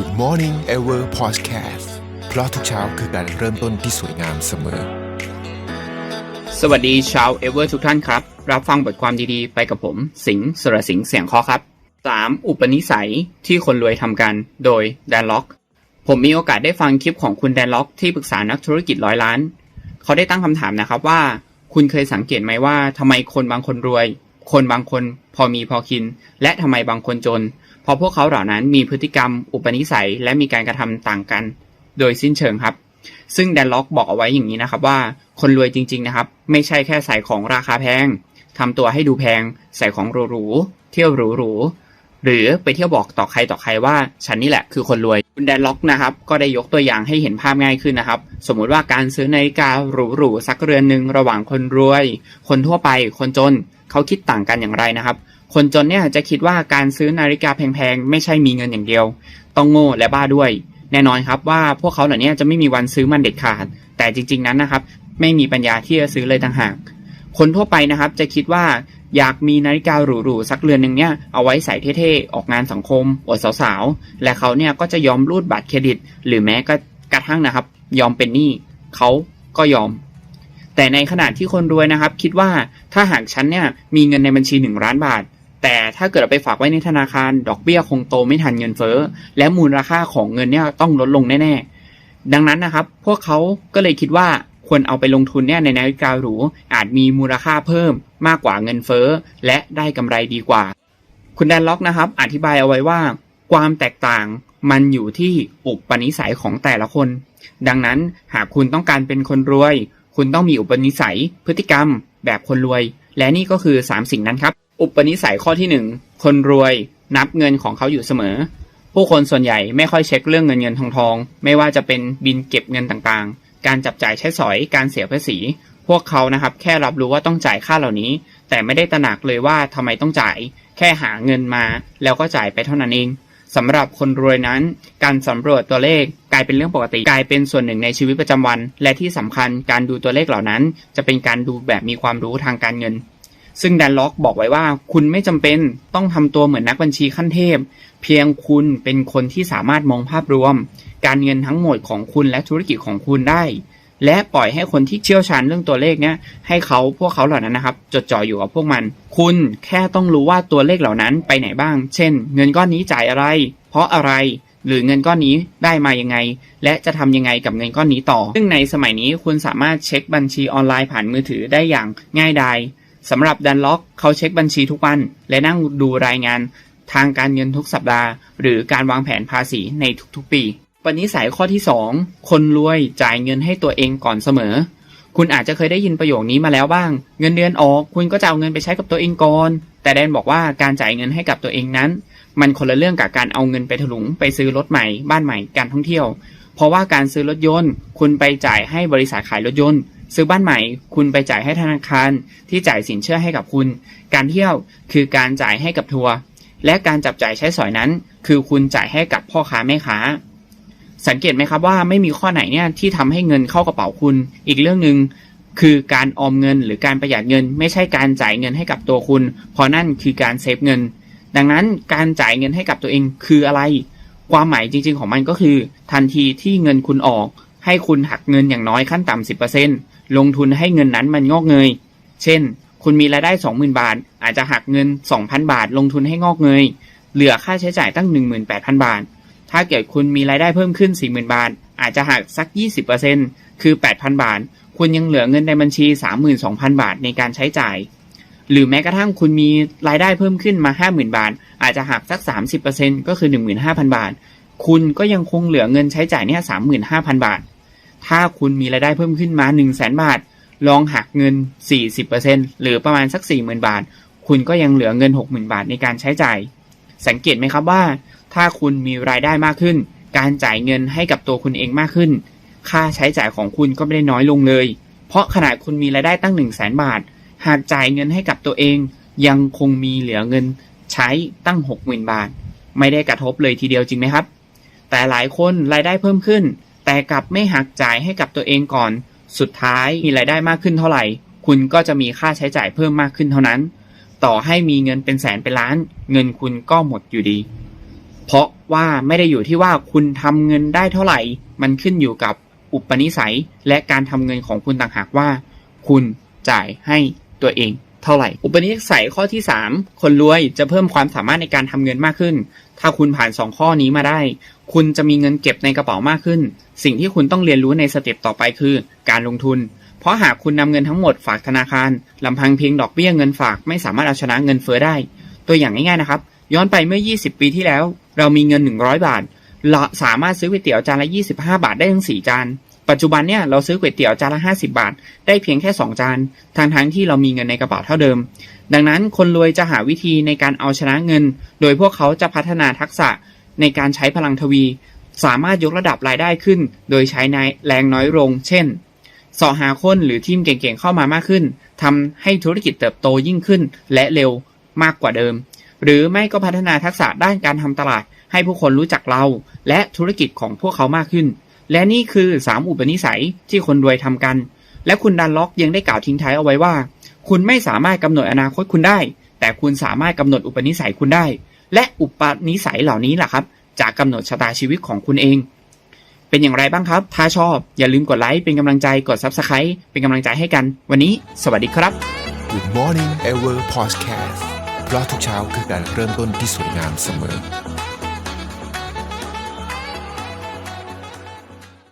Good Morning Ever Podcast เพราะทุกเช้าคือการเริ่มต้นที่สวยงามเสมอ สวัสดีชาวเอเวอร์ทุกท่านครับ รับฟังบทความดีๆ ไปกับผม สิงห์สรสิงห์เสียงคอครับ 3. อุปนิสัยที่คนรวยทำกัน โดยแดนล็อก ผมมีโอกาสได้ฟังคลิปของคุณแดนล็อก ที่ปรึกษานักธุรกิจร้อยล้าน เขาได้ตั้งคำถามนะครับว่า คุณเคยสังเกตไหมว่าทำไมคนบางคนรวย คนบางคนพอมีพอกิน และทำไมบางคนจน ราะพวกเขาเหล่านั้นมีพฤติกรรม อุปนิสัย และมีการกระทำต่างกัน โดยสิ้นเชิงครับ ซึ่งแดนล็อกบอกเอาไว้อย่างนี้นะครับว่าคนรวยจริง ๆนะครับ ไม่ใช่แค่ใส่ของราคาแพงทำตัวให้ดูแพง ใส่ของหรูๆเที่ยวหรูๆหรือไปเที่ยวบอกต่อใครต่อใครว่าฉันนี่แหละคือคนรวยคุณแดนล็อกนะครับ ก็ได้ยกตัวอย่างให้เห็นภาพง่ายขึ้นนะครับ สมมุติว่าการซื้อนาฬิกาหรูๆสักเรือนหนึ่งระหว่างคนรวย คนทั่วไปคนจนเขาคิดต่างกันอย่างไรนะครับ คนจนเนี่ยจะคิดว่าการซื้อนาฬิกาแพงๆ ไม่ใช่มีเงินอย่างเดียว ต้องโง่และบ้าด้วย แน่นอนครับว่าพวกเขาเหล่านี้จะไม่มีวันซื้อมันเด็ดขาด แต่จริง ๆนั้นนะครับ ไม่มีปัญญาที่จะซื้อเลยต่างหาก คนทั่วไปนะครับจะคิดว่าอยากมีนาฬิกาหรูๆสักเรือนหนึ่งเนี่ยเอาไว้ใส่เท่ๆ ออกงานสังคมอวดสาวๆ และเขาเนี่ยก็จะยอมรูดบัตรเครดิต หรือแม้ก็กระทั่งนะครับ ยอมเป็นหนี้เขาก็ยอม แต่ในขณะที่คนรวยนะครับ คิดว่าถ้าหากฉันเนี่ยมีเงินในบัญชี 1 ล้านบาท แต่ถ้าเกิดเอาไปฝากไว้ในธนาคารดอกเบี้ยคงโตไม่ทันเงินเฟ้อ และมูลค่าของเงินเนี่ยต้องลดลงแน่ๆ ดังนั้นนะครับ พวกเขาก็เลยคิดว่าควรเอาไปลงทุนเนี่ยในนาฬิกาหรูอาจมีมูลค่าเพิ่มมากกว่าเงินเฟ้อ และได้กำไรดีกว่า คุณแดนล็อกนะครับ อธิบายเอาไว้ว่า ความแตกต่างมันอยู่ที่อุปนิสัยของแต่ละคน ดังนั้นหากคุณต้องการเป็นคนรวย คุณต้องมีอุปนิสัย พฤติกรรม แบบคนรวย และนี่ก็คือ 3 สิ่งนั้นครับ อุปนิสัยข้อที่1คนรวยนับเงินของเขาอยู่เสมอ ผู้คนส่วนใหญ่ไม่ค่อยเช็คเรื่องเงินเงินทองทอง ไม่ว่าจะเป็นบินเก็บเงินต่างๆ การจับจ่ายใช้สอยการเสียภาษี พวกเขานะครับ แค่รับรู้ว่าต้องจ่ายค่าเหล่านี้ แต่ไม่ได้ตระหนักเลยว่าทำไมต้องจ่าย แค่หาเงินมา แล้วก็จ่ายไปเท่านั้นเองสำหรับคนรวยนั้น การสำรวจตัวเลขกลายเป็นเรื่องปกติ กลายเป็นส่วนหนึ่งในชีวิตประจำวัน และที่สำคัญการดูตัวเลขเหล่านั้น จะเป็นการดูแบบมีความรู้ทางการเงิน ซึ่งแดนล็อกบอกไว้ว่า คุณไม่จำเป็นต้องทำตัวเหมือนนักบัญชีขั้นเทพ เพียงคุณเป็นคนที่สามารถมองภาพรวม การเงินทั้งหมดของคุณและธุรกิจของคุณได้ และปล่อยให้คนที่เชี่ยวชาญเรื่องตัวเลขเนี้ยให้เขาพวกเขาเหล่านั้นนะครับ จดจ่ออยู่กับพวกมัน คุณแค่ต้องรู้ว่าตัวเลขเหล่านั้นไปไหนบ้าง เช่น เงินก้อนนี้จ่ายอะไร เพราะอะไรหรือเงินก้อนนี้ได้มายังไง และจะทำยังไงกับเงินก้อนนี้ต่อ ซึ่งในสมัยนี้คุณสามารถเช็คบัญชีออนไลน์ผ่านมือถือได้อย่างง่ายดาย สำหรับดันล็อกเขาเช็คบัญชีทุกวัน และนั่งดูรายงานทางการเงินทุกสัปดาห์ หรือการวางแผนภาษีในทุกๆปีปณิสัยข้อที่ 2 คนรวยจ่ายเงินให้ตัวเองก่อนเสมอ คุณอาจจะเคยได้ยินประโยคนี้มาแล้วบ้าง เงินเดือนออก คุณก็จะเอาเงินไปใช้กับตัวเองก่อน แต่แดนบอกว่าการจ่ายเงินให้กับตัวเองนั้น มันคนละเรื่องกับการเอาเงินไปถลุงไปซื้อรถใหม่บ้านใหม่การท่องเที่ยว เพราะว่าการซื้อรถยนต์ คุณไปจ่ายให้บริษัทขายรถยนต์ ซื้อบ้านใหม่ คุณไปจ่ายให้ธนาคารที่จ่ายสินเชื่อให้กับคุณ การเที่ยวคือการจ่ายให้กับทัวร์และการจับจ่ายใช้สอยนั้น คือคุณจ่ายให้กับพ่อค้าแม่ค้า สังเกตไหมครับว่าไม่มีข้อไหนเนี่ยที่ทำให้เงินเข้ากระเป๋าคุณ อีกเรื่องหนึ่งคือการออมเงินหรือการประหยัดเงิน ไม่ใช่การจ่ายเงินให้กับตัวคุณ เพราะนั่นคือการเซฟเงิน ดังนั้นการจ่ายเงินให้กับตัวเองคืออะไร ความหมายจริง ๆ ของมันก็คือ ทันทีที่เงินคุณออก ให้คุณหักเงินอย่างน้อยขั้นต่ำสิ ลงทุนให้เงินนั้นมันงอกเงย เช่น คุณมีรายได้ 20,000 บาท อาจจะหักเงิน 2,000 บาท ลงทุนให้งอกเงย เหลือค่าใช้จ่ายตั้ง 18,000 บาท ถ้าเกิดคุณมีรายได้เพิ่มขึ้น 40,000 บาท อาจจะหักสัก 20%คือ 8,000 บาท คุณยังเหลือเงินในบัญชี 32,000 บาทในการใช้จ่าย หรือแม้กระทั่งคุณมีรายได้เพิ่มขึ้นมา 50,000 บาท อาจจะหักสัก 30%ก็คือ 15,000 บาท คุณก็ยังคงเหลือเงินใช้จ่ายเนี่ย35,000 บาท ถ้าคุณมีรายได้เพิ่มขึ้นมา 1 0 0 0 0แบาท ลองหักเงิน 40%หรือประมาณสัก 40,000 บาท คุณก็ยังเหลือเงิน 60,000 บาทในการใช้จ่าย สังเกตไหมครับว่า ถ้าคุณมีรายได้มากขึ้น การจ่ายเงินให้กับตัวคุณเองมากขึ้น ค่าใช้จ่ายของคุณก็ไม่ได้น้อยลงเลย เพราะขนาดคุณมีรายได้ตั้ง 1 0 0 0 0แบาท หากจ่ายเงินให้กับตัวเอง ยังคงมีเหลือเงินใช้ตั้ง 60,000 บาท ไม่ได้กระทบเลยทีเดียวจริงไหมครับ แต่หลายคนรายได้เพิ่มขึ้น แต่กลับไม่หักจ่ายให้กับตัวเองก่อน สุดท้ายมีรายได้มากขึ้นเท่าไหร่ คุณก็จะมีค่าใช้จ่ายเพิ่มมากขึ้นเท่านั้น ต่อให้มีเงินเป็นแสนเป็นล้าน เงินคุณก็หมดอยู่ดี เพราะว่าไม่ได้อยู่ที่ว่าคุณทำเงินได้เท่าไหร่ มันขึ้นอยู่กับอุปนิสัยและการทำเงินของคุณต่างหากว่า คุณจ่ายให้ตัวเอง เท่าไหร่ อุปนิสัยข้อที่ 3 คนรวยจะเพิ่มความสามารถในการทำเงินมากขึ้น ถ้าคุณผ่าน 2 ข้อนี้มาได้ คุณจะมีเงินเก็บในกระเป๋ามากขึ้น สิ่งที่คุณต้องเรียนรู้ในสเต็ปต่อไปคือ การลงทุน เพราะหากคุณนำเงินทั้งหมดฝากธนาคารลำพังเพียงดอกเบี้ยเงินฝากไม่สามารถเอาชนะเงินเฟ้อได้ ตัวอย่างง่ายๆนะครับ ย้อนไปเมื่อ 20 ปีที่แล้ว เรามีเงิน 100 บาทเราสามารถซื้อก๋วยเตี๋ยวจานละ 25 บาทได้ทั้ง4จาน ปัจจุบันเนี่ยเราซื้อก๋วยเตี๋ยวจานละ50 บาท ได้เพียงแค่ 2 จานทางทั้งๆที่เรามีเงินในกระเป๋าเท่าเดิม ดังนั้นคนรวยจะหาวิธีในการเอาชนะเงิน โดยพวกเขาจะพัฒนาทักษะในการใช้พลังทวี สามารถยกระดับรายได้ขึ้น โดยใช้ในแรงน้อยลง เช่นสอหาคนหรือทีมเก่งๆเข้ามามากขึ้นทำให้ธุรกิจเติบโตยิ่งขึ้น และเร็วมากกว่าเดิม หรือไม่ก็พัฒนาทักษะด้านการทำตลาด ให้ผู้คนรู้จักเรา และธุรกิจของพวกเขามากขึ้น และนี่คือ3อุปนิสัยที่คนรวยทำกัน และคุณดันล็อกยังได้กล่าวทิ้งท้ายเอาไว้ว่า คุณไม่สามารถกำหนดอนาคตคุณได้ แต่คุณสามารถกำหนดอุปนิสัยคุณได้ และอุปนิสัยเหล่านี้แหละครับจะกำหนดชะตาชีวิตของคุณเอง เป็นอย่างไรบ้างครับ ถ้าชอบอย่าลืมกดไลค์เป็นกำลังใจกด Subscribe เป็นกำลังใจให้กัน วันนี้ สวัสดีครับ Good Morning Ever Podcast เพราะทุกเช้าคือการเริ่มต้นที่สวยงามเสมอ